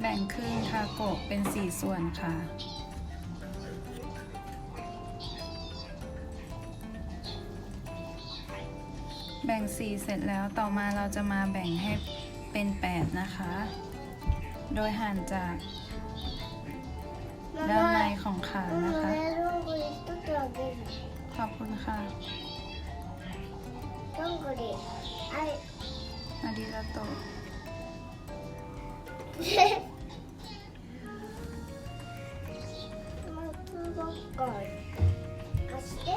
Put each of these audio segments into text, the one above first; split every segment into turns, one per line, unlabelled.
แบ่งครึ่งทาโกะเป็นสี่ส่วนค่ะ แบ่งสี่เสร็จแล้วต่อมาเราจะมาแบ่งให้เป็นแปดนะคะ โดยหั่นจากด้านในของขานะคะ ขอบคุณค่ะ
อาริกาโต า
ดิลาโตะ
松ぼっこ貸して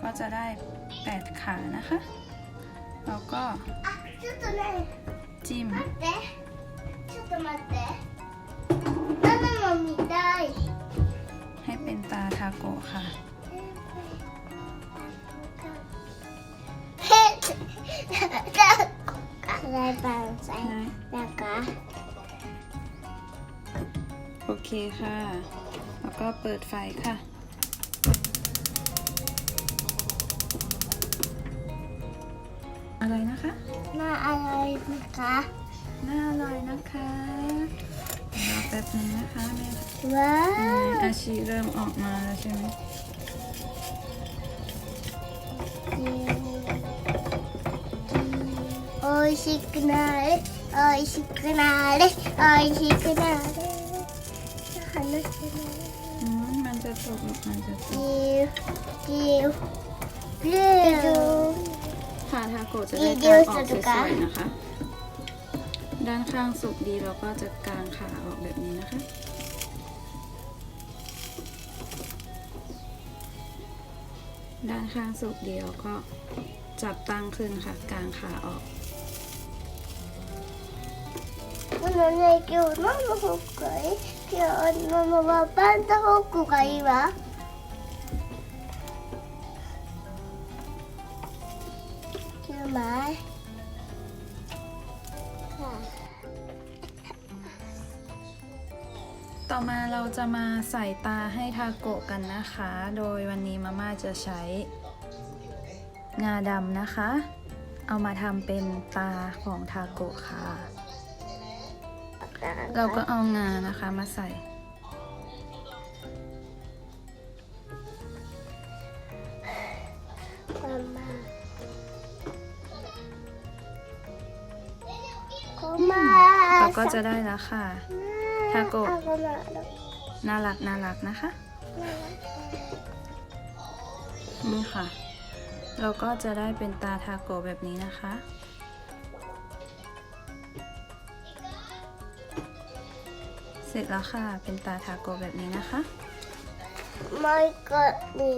ก็จะได้แปดขานะคะ แล้วก็
あちょっとね
จิ้ม
待ってちょっと待ってママも見たい
ให้เป็นตาทาโกะค่ะ
อะไรบางใส่นะคะ
โอเคค่ะ แล้วก็เปิดไฟค่ะ อะไรนะคะ
น่าอร่อยนะคะ
น่าอร่อยนะคะรอแป๊บนึงนะคะแม่
ว้าว
อาชีเริ่มออกมาแล้วใช่ไหม
いしくなれおいしくなれおいしくなれ話してね
อืมมันจะตกลูกมันจะตก
ギュッギュッギュッ
ทาทาโกะจะได้กางออกสวยๆนะคะ ด้านข้างสุกดีเราก็จะกางขาออกแบบนี้นะคะ ด้านข้างสุกดีเราก็จับตั้งขึ้นค่ะ กางขาออก
のね、今日何のフォークがいい今日ママはパンダフォークがいいわ。9枚。は
ต่อมาเราจะมาใส่ตาให้ทาโกะกันนะคะ โดยวันนี้มาม่าจะใช้งาดำนะคะ เอามาทำเป็นตาของทาโกะค่ะ
นะค
เราก็เอางานะคะมาใส่
มา
เราก็จะได้แล้วค่ะ ทาโกะ น่ารักน่ารักนะคะ นี่ค่ะ เราก็จะได้เป็นตาทาโกะแบบนี้นะคะ เสร็จแล้วค่ะ เป็นตาทาโกแบบนี้นะคะ
ไม่ก็ดี